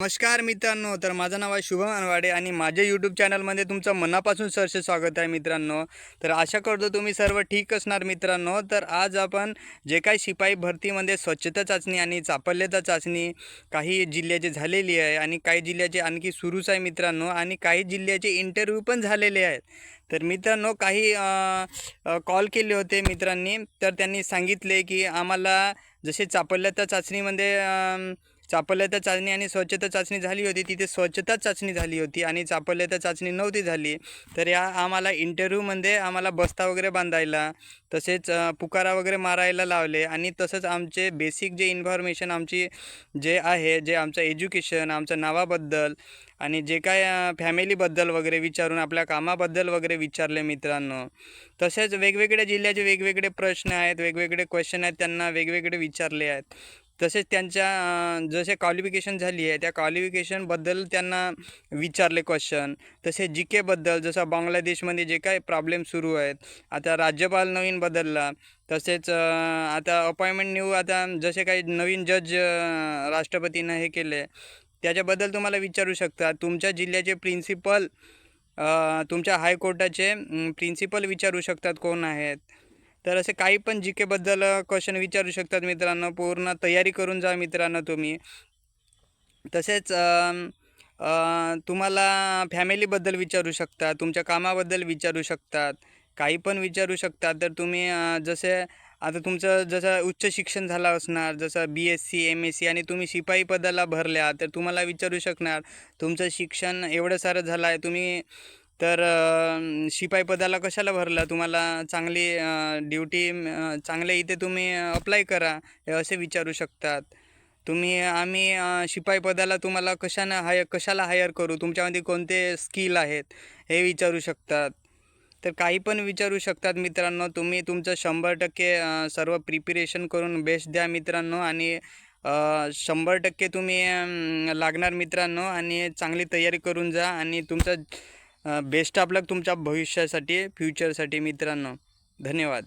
नमस्कार मित्रांनो तर माझं नाव आहे शुभम अनवाडे आणि माझ्या यूट्यूब चॅनलमध्ये तुमचं मनापासून सरसे स्वागत आहे मित्रांनो. तर आशा करतो तुम्ही सर्व ठीक असणार मित्रांनो. तर आज आपण जे काही शिपाई भरतीमध्ये स्वच्छता चाचणी आणि चापल्यता चाचणी काही जिल्ह्याची झालेली आहे आणि काही जिल्ह्याचे आणखी सुरूच आहे मित्रांनो आणि काही जिल्ह्याचे इंटरव्ह्यू पण झालेले आहेत. तर मित्रांनो काही कॉल केले होते मित्रांनी. तर त्यांनी सांगितले की आम्हाला जसे चापल्यता चाचणीमध्ये चापल्यता चाचणी आणि स्वच्छता चाचणी झाली होती. तिथे स्वच्छता चाचणी झाली होती आणि चापल्यता चाचणी नव्हती झाली. तर या आम्हाला इंटरव्ह्यूमध्ये आम्हाला बस्ता वगैरे बांधायला तसेच पुकारा वगैरे मारायला लावले आणि तसंच आमचे बेसिक जे इन्फॉर्मेशन आमची जे आहे जे आमचं एज्युकेशन आमच्या नावाबद्दल आणि जे काय फॅमिलीबद्दल वगैरे विचारून आपल्या कामाबद्दल वगैरे विचारले मित्रांनो. तसेच वेगवेगळ्या जिल्ह्याचे वेगवेगळे प्रश्न आहेत वेगवेगळे क्वेश्चन आहेत त्यांना वेगवेगळे विचारले आहेत. तसेच त्यांच्या जसे क्वालिफिकेशन झाली आहे त्या क्वालिफिकेशनबद्दल त्यांना विचारले क्वेश्चन तसेच जी केबद्दल जसं बांगलादेशमध्ये जे काही प्रॉब्लेम सुरू आहेत आता राज्यपाल नवीन बदलला. तसेच आता अपॉइंटमेंट न्यू आता जसे काही नवीन जज राष्ट्रपतीनं हे केले त्याच्याबद्दल तुम्हाला विचारू शकता. तुमच्या जिल्ह्याचे प्रिन्सिपल तुमच्या हायकोर्टाचे प्रिन्सिपल विचारू शकतात कोण आहेत. तर असे काही पण जी केबद्दल क्वेश्चन विचारू शकतात मित्रांनो. पूर्ण तयारी करून जा मित्रांनो तुम्ही. तसेच तुम्हाला फॅमिलीबद्दल विचारू शकता तुमच्या कामाबद्दल विचारू शकतात काही पण विचारू शकतात. तर तुम्ही जसे आता तुमचं जसं उच्च शिक्षण झालं असणार जसं B S C M S C आणि तुम्ही शिपाई पदाला भरल्या तर तुम्हाला विचारू शकणार तुमचं शिक्षण एवढं सारं झालं आहे तुम्ही तर शिपाई पदाला कशाला भरला? तुम्हाला चांगली ड्युटी चांगल्या इथे तुम्ही अप्लाय करा हे असे विचारू शकतात. तुम्ही आम्ही शिपाई पदाला तुम्हाला कशानं हाय कशाला हायर करू? तुमच्यामध्ये कोणते स्किल आहेत? हे विचारू शकतात. तर काही पण विचारू शकतात मित्रांनो. तुम्ही तुमचं शंभर टक्के सर्व प्रिपरेशन करून बेस्ट द्या मित्रांनो आणि शंभर टक्के तुम्ही लागणार मित्रांनो आणि चांगली तयारी करून जा आणि तुमचं बेस्ट ऑफ लक तुमच्या भविष्यासाठी फ्युचरसाठी मित्रांनो. धन्यवाद.